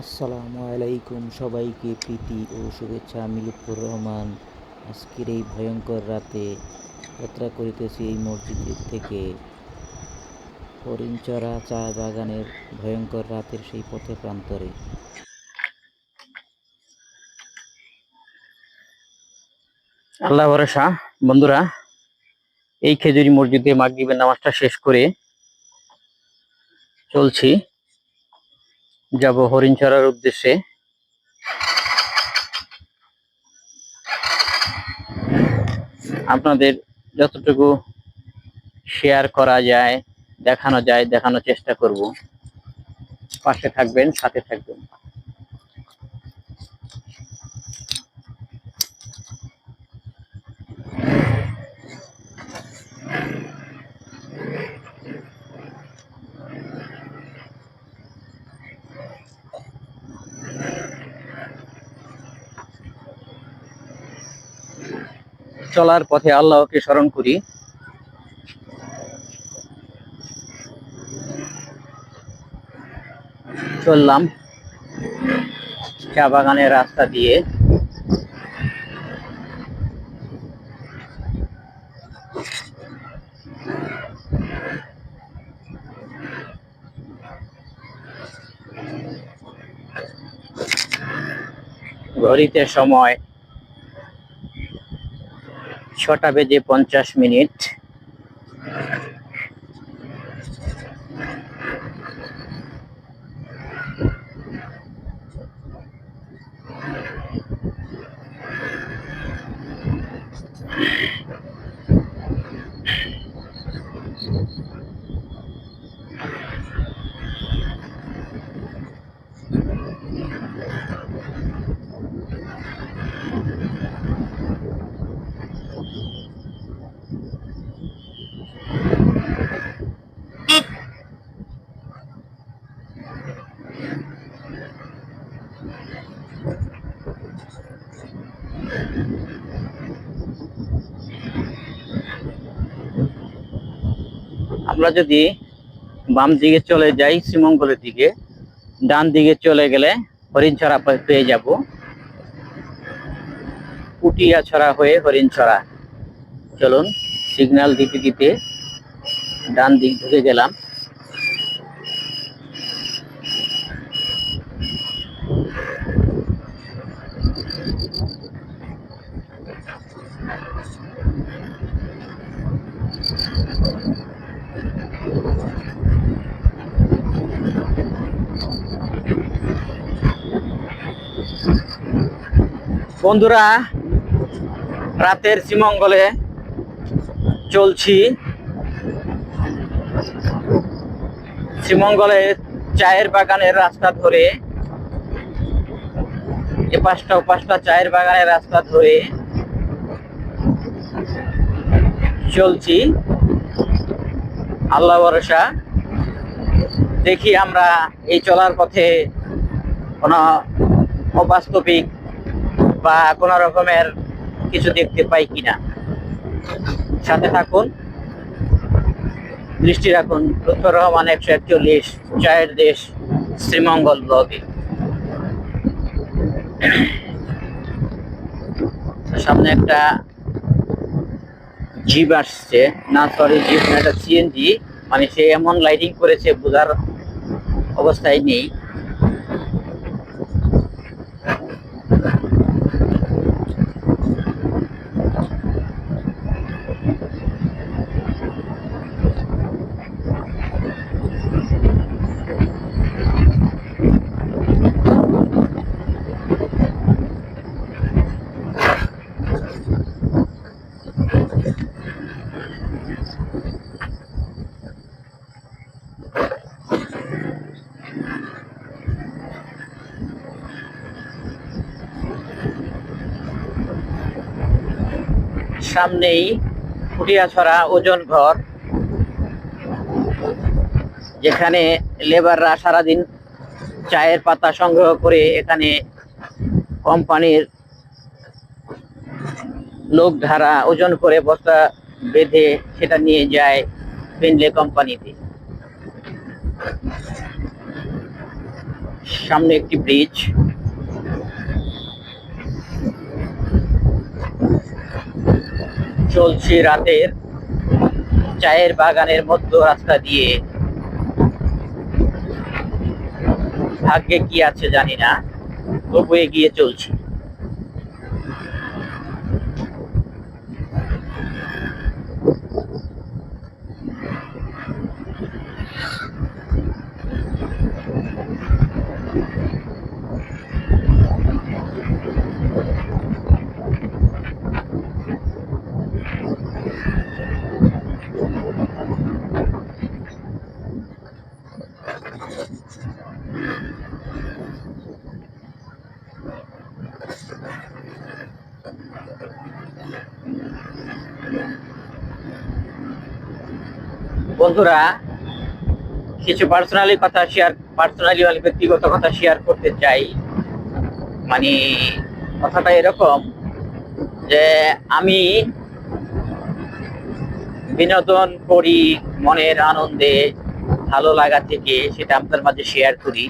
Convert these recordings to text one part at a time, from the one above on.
আসসালামু আলাইকুম সবাইকে প্রীতি ও শুভেচ্ছা আমি রহমান। আজকের এই ভয়ঙ্কর রাতে যাত্রা করিতেছি এই মসজিদের থেকে। হরিণচরা চা বাগানের ভয়ঙ্কর রাতের সেই পথে প্রান্তরে। আল্লাহ ভরসা। বন্ধুরা, এই খেজুরি মসজিদে মাগরিবের নামাজটা শেষ করে চলছি। যাব হরিণচড়ার উদ্দেশ্যে। আপনাদের যতটুকু শেয়ার করা যায়, দেখানো যায়, দেখানোর চেষ্টা করব। পাশে থাকবেন, সাথে থাকবেন। চলার পথে আল্লাহকে স্মরণ করি। চললাম চা বাগানের রাস্তা দিয়ে। ঘড়িতে সময় ছটা বেজে পঞ্চাশ মিনিট। আমরা যদি বাম দিকে চলে যাই, শ্রীমঙ্গলের দিকে, ডান দিকে চলে গেলে হরিণছড়া ছড়া পেয়ে যাব। পুটিয়াছড়া হয়ে হরিণছড়া। চলুন সিগন্যাল দিতে দিতে ডান দিক ঢুকে গেলাম। বন্ধুরা, রাতের শ্রীমঙ্গলে চলছি। শ্রীমঙ্গলে চায়ের বাগানের রাস্তা ধরে এ পাঁচটা ও পাঁচটা চায়ের বাগানের রাস্তা ধরে চলছি। আল্লাহ ভরসা, দেখি আমরা এই চলার পথে কোনো অবাস্তবিক বা কোনো রকমের কিছু দেখতে পাই কিনা। সাথে থাকুন। দৃষ্টি রাখুন। লুৎফর রহমান একশো একচল্লিশ, চায়ের দেশ, শ্রীমঙ্গল ব্লগে। সামনে একটা জিপ আসছে। না সরি জিপ না একটা সিএনজি মানে সে এমন লাইটিং করেছে, বোঝার অবস্থায় নেই। সামনেই ফুটিয়াছড়া ওজন ঘর, যেখানে লেবাররা সারাদিন চায়ের পাতা সংগ্রহ করে এখানে কোম্পানির লোক ধারা ওজন করে বস্তা বেঁধে সেটা নিয়ে যায় পেনলে কোম্পানিতে। সামনে একটি ব্রিজ চলছি রাতের চায়ের বাগানের মধ্য রাস্তা দিয়ে। ভাগ্যে কি আছে জানি না, তবু এগিয়ে চলছি। বন্ধুরা, কিছু পার্সোনালি কথা শেয়ার পার্সোনালি মানে ব্যক্তিগত কথা শেয়ার করতে চাই। মানে কথাটা এরকম যে আমি বিনোদন করি মনের আনন্দে, ভালো লাগা থেকে সেটা আপনার মাঝে শেয়ার করি।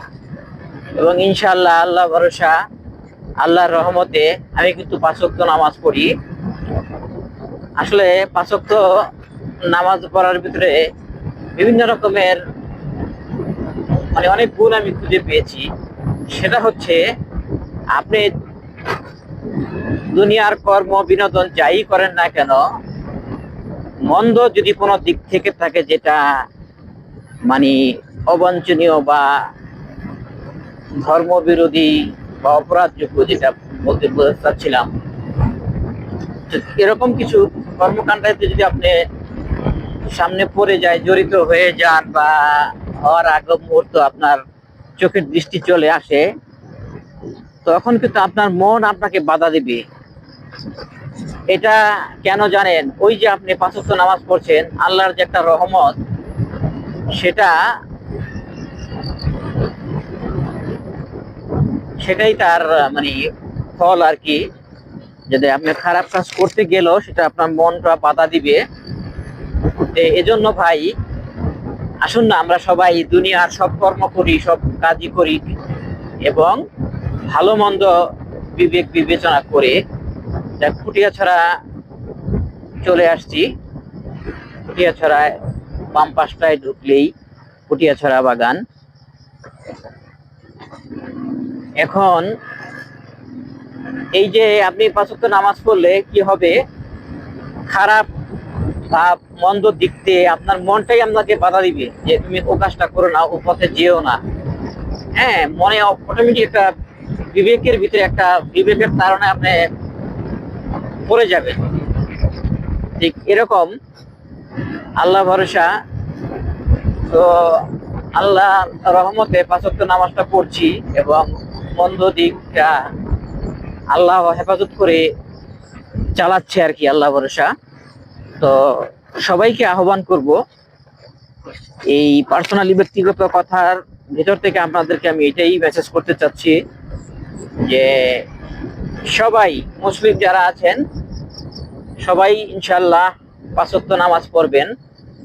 এবং ইনশাল্লাহ আল্লাহ ভরসা, আল্লাহর রহমতে আমি কিন্তু পাঁচক্ত নামাজ পড়ি। আসলে পাঁচক্ত নামাজ পড়ার ভিতরে বিভিন্ন রকমের মানে অনেক গুণ আমি খুঁজে পেয়েছি। সেটা হচ্ছে, আপনি দুনিয়ার কর্ম, বিনোদন যাই করেন না কেন, মন্দ যদি কোনো দিক থেকে থাকে যেটা মানে অবাঞ্ছনীয় বা ধর্মবিরোধী বা অপরাধযোগ্য যেটা বলতে চাচ্ছিলাম এরকম কিছু কর্মকাণ্ডে যদি আপনি সামনে পড়ে যায়, জড়িত হয়ে যান বা হওয়ার আগ মুহূর্ত আপনার চোখের দৃষ্টি চলে আসে, তখন কিন্তু আপনার মন আপনাকে বাধা দিবে। এটা কেন জানেন? ওই যে আপনি পাঁচত্ব নামাজ পড়ছেন, আল্লাহর যে একটা রহমত, সেটা সেটাই তার মানে ফল আর কি। যদি আপনি খারাপ কাজ করতে গেলেও সেটা আপনার মনটা বাধা দিবে। এজন্য ভাই, আসুন না, আমরা সবাই দুনিয়ার সব কর্ম করি, সব কাজই করি এবং ভালো মন্দ বিবেক বিবেচনা করে দেখ ফুটিয়া ছাড়া চলে আসছি। ফুটিয়া ছড়ায় বাম পাশটায় ঢুকলেই ফুটিয়া ছড়া বাগান। এখন এই যে আপনি পাঁচক্ত নামাজ পড়লে কি হবে? খারাপ বা মন্দ দিক দিয়ে আপনার মনটাই আপনাকে বাধা দিবে যে তুমি ও কাজটা করো না, ও পথে যেও না। হ্যাঁ মনে অটোমেটিক একটা বিবেকের ভিতরে একটা বিবেকের কারণে আপনি পড়ে যাবে ঠিক এরকম আল্লাহ ভরসা। তো আল্লাহ রহমতে পাঁচক্ত নামাজটা পড়ছি এবং মন্দ দিকটা আল্লাহ হেফাজত করে চালাচ্ছে আর কি আল্লাহ ভরসা। তো সবাইকে আহ্বান করব এই পার্সোনালি ব্যক্তিগত কথার ভেতর থেকে আপনাদেরকে আমি এটাই মেসেজ করতে চাচ্ছি যে সবাই মুসলিম যারা আছেন, সবাই ইনশাল্লাহ পাঁচত্ব নামাজ পড়বেন,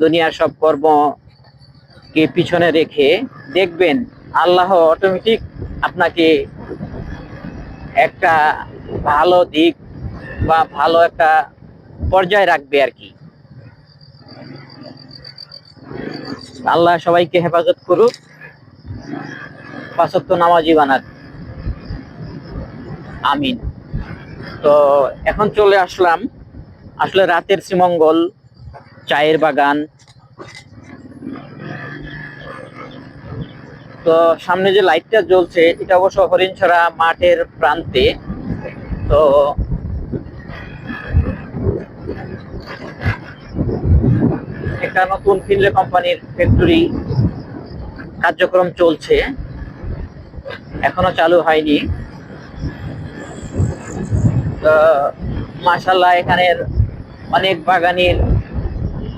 দুনিয়ার সব কর্মকে পিছনে রেখে দেখবেন আল্লাহ অটোমেটিক আপনাকে একটা ভালো দিক বা ভালো একটা পর্যায়ে রাখবে আর কি। আল্লাহ সবাইকে হেফাজত করুক। পাঁচত্ব নামাজি বানাক। আমিন। তো এখন চলে আসলাম। আসলে রাতের শ্রীমঙ্গল, চায়ের বাগান। তো সামনে যে লাইটটা জ্বলছে, এটা অবশ্য হরিণ হরিণছড়া মাঠের প্রান্তে। তো একটা নতুন ফিনলে কোম্পানির ফ্যাক্টরি কার্যক্রম চলছে। এখনও চালু হয়নি। মাসাল্লাহ এখানের অনেক বাগানির,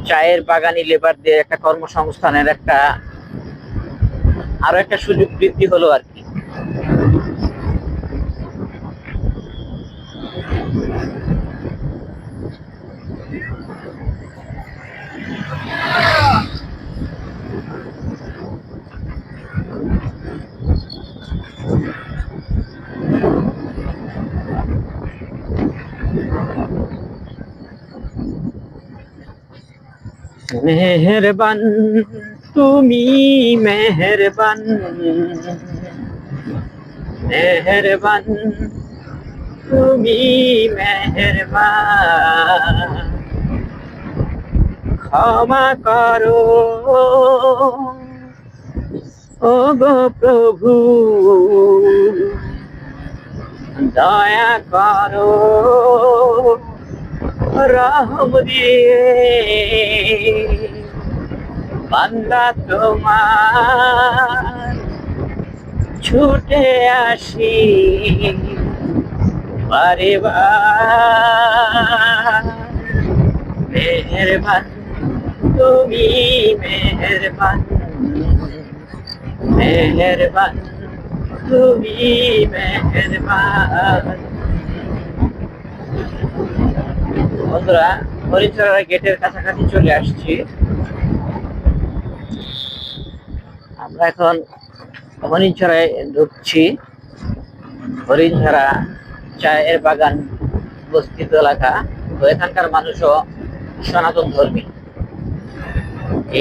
চায়ের বাগানি লেবারদের একটা কর্মসংস্থানের একটা আরও একটা সুযোগ বৃদ্ধি হলো আর কি। মেহরবান তুমি মেহরবান। মেহরবান তুমি মেহরবান। ক্ষমা করো। ও গো প্রভু দয়া করো রহম দিয়ে। বান্দা তোমার ছুটে আসি মেহরবান তুমি মেহরবান মেহরবান। তুমি বন্ধুরা গেটের কাছাকাছি চলে আসছি। আমরা এখন হরিণছড়ায় ঢুকছি। হরিণছড়া চায়ের বাগান বস্তিত এলাকা। তো এখানকার মানুষও সনাতন ধর্মী।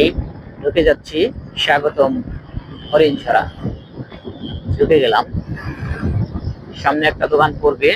এই ঢুকে যাচ্ছি। স্বাগতম হরিণছড়া ঢুকে গেলাম। সামনে একটা দোকান পড়বে।